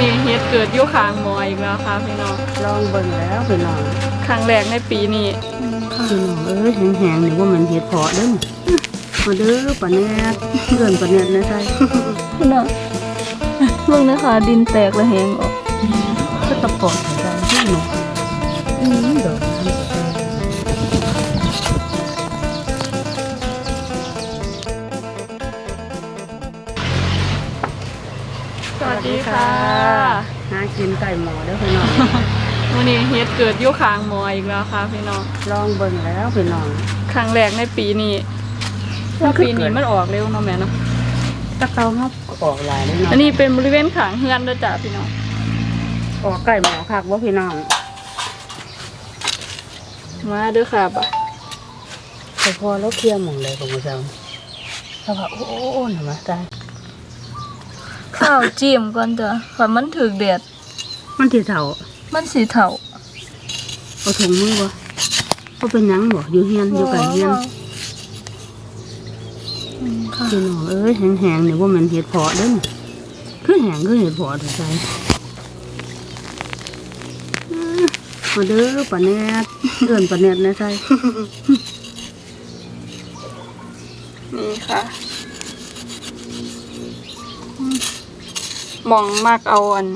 นี้เฮ็ดเกิดอยู่ข้างหมออีกแล้วค่ะพี่น้องลองเบิ่งแล้วพี่น้องครั้งแรกในปีนี้พี่น้องเอ้ยแห้งๆนี่ว่ามันเห็ดเพาะเด้อมาเด้อปะแนดเพื่อนปะแนดนะใช่เนาะเบิ่งนะคะดินแตกและแหงออกก็ตะปอดใส่ใจพี่น้องอืมดอก สวัสดีค่ะ หากินไก่หมอเด้อพี่น้อง วันนี้เฮ็ดเกิดอยู่ข้างหมออีกแล้วค่ะพี่น้อง ลองเบิ่งแล้วพี่น้องครั้งแรกในปีนี้แล้วปีนี้มันออกเร็วเนาะแม่เนาะตะเกาเฮาออกหลายเลยเนาะอันนี้เป็นบริเวณขางเฮือนเด้อจ้ะพี่น้อง ออกไก่หมอคักบ่พี่น้อง มาเด้อค่ะบ่ะพอพอแล้วเคลียร์หมองเลยของผู้ชมแล้วว่าโอ้โอ้น่ะมาตาย ข้าวจิ้มก่อนจ้ะค่ะมันถึกแดดมันสิเฒ่ามันสีเถาเอาถุงมือบ่เอาเป็นหยังบ่อยู่เฮียนอยู่ไก่เฮียนอืมค่ะพี่น้องเอ้ยแห้งๆนี่ว่ามันเห็ดเพาะเด้อคือแห้งคือเห็ดเพาะถูกใจอื้อมาเด้อปะแนดเอื้อนปะแนดนะใช่นี่ค่ะอืมห มองมากเอาอัน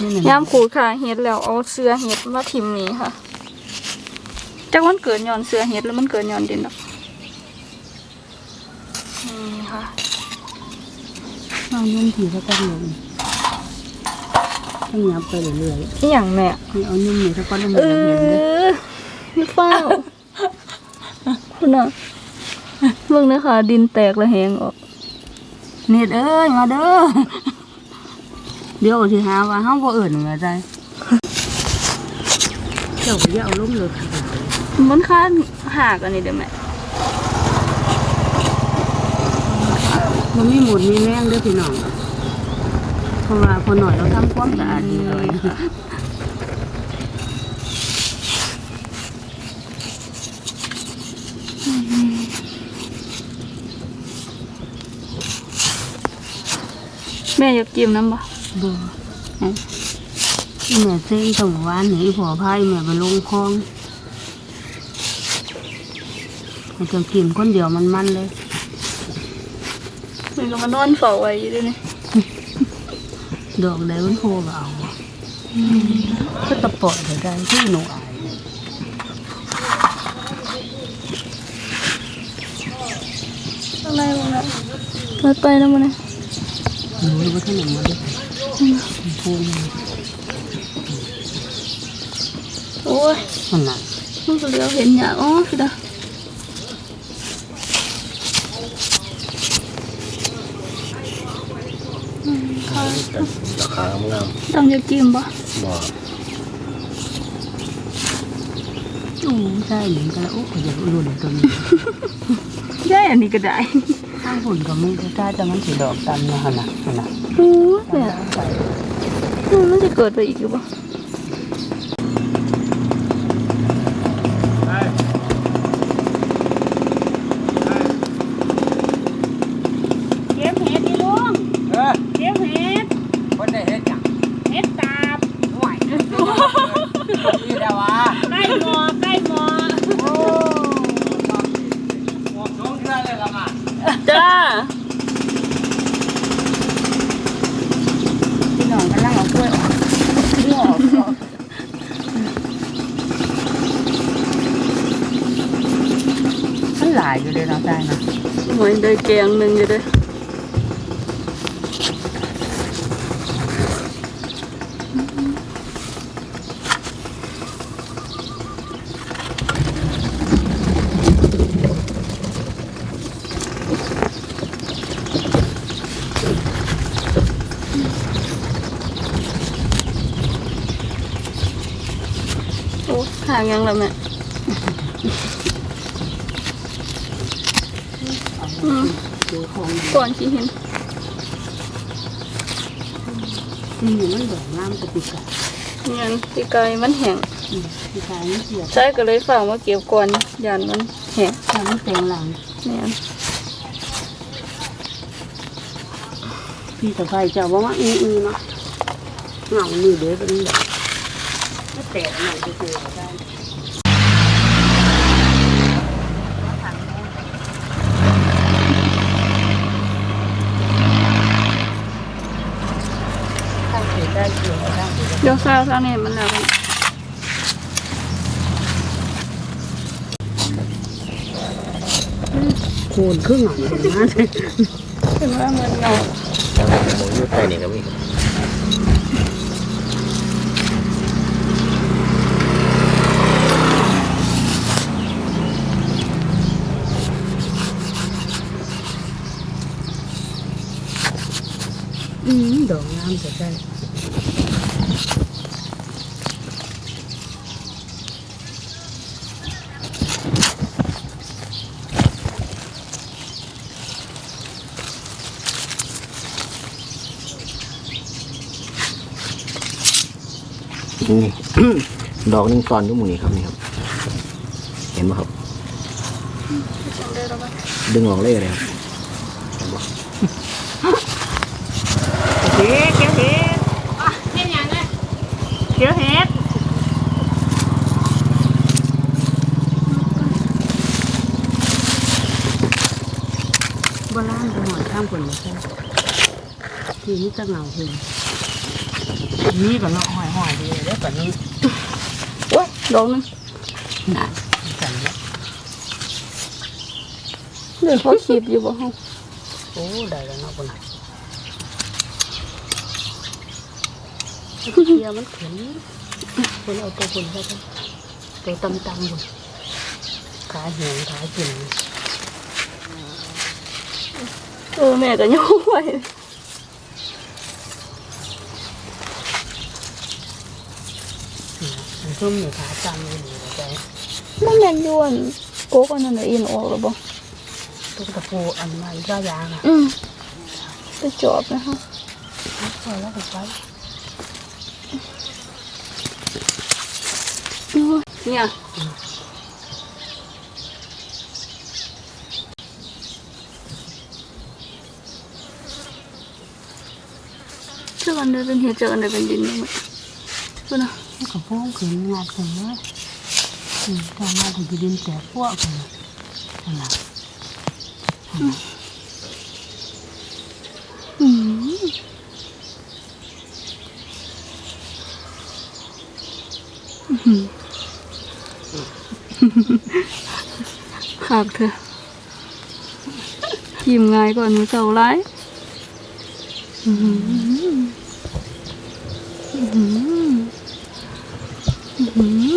นี่น่ะย่ามขูดค่ะเฮ็ดแล้วเอาเสื้อเฮ็ดมาทิมนี้ค่ะจักมันเกิดย้อนเสื้อเฮ็ดแล้วมันเกิดย้อนดินดอกนี่ค่ะเอานุ่มทีสักก้อนหนึ่งต้องยับไปเรื่อยอีหยังแม่ๆนี่เอานุ่มนี่สักก้อนหนึ่งเอจะเห็นเด้ออนี่เฝ้าคุณน่ะเบิ่งนะคะดินแตกและแหงออกเน็ดเอ้ยมาเด้อ เดี๋ยวสิหาว่าเฮาบ่เอิ้นว่าใจเจ้าก็อย่าเอาลงเลยค่ะมันค่าหากอันนี้เด้อแม่มันมีหมุดมีแมงเด้อพี่น้องเพราะว่าพอหน่อยเราทำความสะอาดดีเลยแม่อยากจิ้มน้ำบ่ บ่แม่เส้นตรงวานนี่ผัวพายแม่ไปลงคลองมันจะกินคนเดียวมันมันเลยมันก็มานอนเฝ้าไว้อยู่ด้วยนี่ดอกใดมันโผล่เอาก็ตะปอดเดี๋ยวได้ที่หนูอายอะไรบ่แม่มาไปนำบ่นะหนูรู้ว่าท่านหนมาด้วย พูดโอ้ยมันน่ะมันก็เหลียวเห็นหยาอ๋อพี่ดาอืมค่ะราคางามต้องอยากจิ้มบ่ๆบ่อู้ใช่เหมือนกันแล้วโอ้ยอยากรู้เดี๋ยวตัวนี้ได้อันนี้ก็ได้ข้างฝุ่นก็ไม่ใช่แต่มันสีดอกตันนะฮะนะฮะนะโอ้ยแม่มันจะเกิดไปอีกหรือเปล่า เก็บเห็ดดิลุง เออ เก็บเห็ด คนได้เฮ็ดจัง เห็ดตาบ ห่วยนี่แหละวะ ใกล้หมอใกล้หมอ โอ้หมดสองเดือนเลยละมา จ้า พี่น้องกำลังเอากล้วยออกที่ออกออกมันหลายอยู่เลยเนาะใจนะ เหมือน ได้แกงหนึ่งอยู่เด้อโอ้ห่างยังละแม่อืม ดูของ ก่อนที่เห็นนี่มันดอกงามกว่าปีกายเงินที่ไกลมันแห้งอืมปีกายมันเสียใช่ก็เลยฝากมาเก็บก่อนยานมันแห้งแต่มันแตงหลังเนี่ยพี่สะพายเจ้าว่าว่าอือๆเนาะเหงาหนี่เด้เป็นแบบไม่แตกหน่อยจะเจอได้ ข้างเสียได้เกี่ยวกับ ข้างเสียได้เดี๋ยวซาซาเนี่ยมันแล้วกัน โคนครึ่งหน่อยนะ ถึงว่ามันเงา หมูยูไทยนี่ก็มี อื มดอกงามเสียได้นี่ ดอกหนึงตอนทุกหมูนี่ครับนี่ครับ เห็นไหมครับ ดึงออกเลยเลยครับเห็นบ่เฮ็ดเกี่ยวเฮ็ดเฮ็ดยังไงเกี่ยวเฮ็ดโบราณไปหอยข้ามคนเลยใช่ทีนี้จะเหงาคือ นี่ก็เลาะหอยหอยดีเลยแบบนี้โอ้ยดอกหนึงน่ะจังแล้วเดี๋ยวเขาขีบอยู่บ่ห้องโอ้ได้แล้วเนาะคนน่ะเกียร์มันเข็นคนเอาตัวคนไปกันตัวตำตำๆคนขาเหี่ยวขากินเออแม่ก็ย่อไว้ มันชุ่มอยู่ขาจำอยู่ดีเลยใจมันแม่นยวนโกกอันนั้นน่ะอินออกแล้วบ่ตุ๊กตาปูอันมันก็ยางอะอืมไปจอบนะคะพอแล้วก็ไปเนี่ยเจ้ากันเดินเป็นเห็ดเจ้ากันเดินเป็นดินนี่มั้ยพูดนะแล้ว ก็พวกขึ้นงานขึ้นเลยอืมถ้ามาถึงดินแตกพวกกันนั่นแหละอืมอื้อหือขาดเถอยิ้มง่ายก่อนมือเจ้าร้ายอื้อหืออื้อหืออื้อ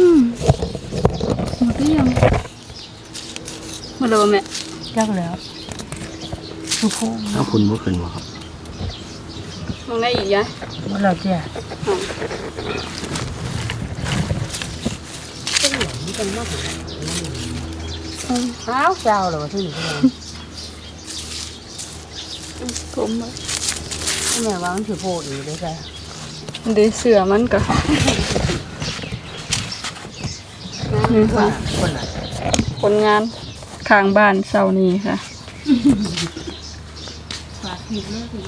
หือหมดหรือยังหมดแล้วบ่แม่จักแล้วคือพวกถ้าคุณบ่ขึ้นบ่ครับมองได้อีกยะมันเราเจ้าอ๋อเป็นหลงเป็นมากอืมเท้าเจ้าเหรอที่นี่ก็ยังผมอะแม่ว่ามันถือโพดอยู่ด้วยกันเดี๋ยวเสือมันก็ นี่ค่ะ คนละผลงานข้างบ้านเสานี้ค่ะ ฝากผิดเลยคุณ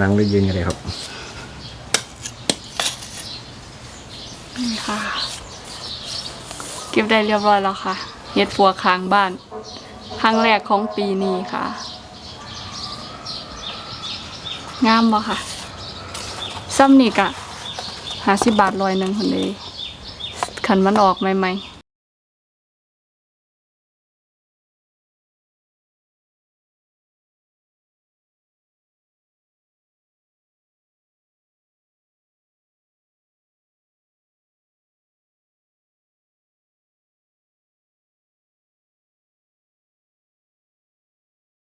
นั่งหรือยืนกันเลยครับ นี่ค่ะ เก็บได้เรียบร้อยแล้วค่ะ เฮ็ดฟัวค้างบ้าน ครั้งแรกของปีนี้ค่ะ งามบ่ค่ะซ้ำนี่กะหาสิบบาทลอยหนึ่งคนเดีขันมันออกใหม่ๆ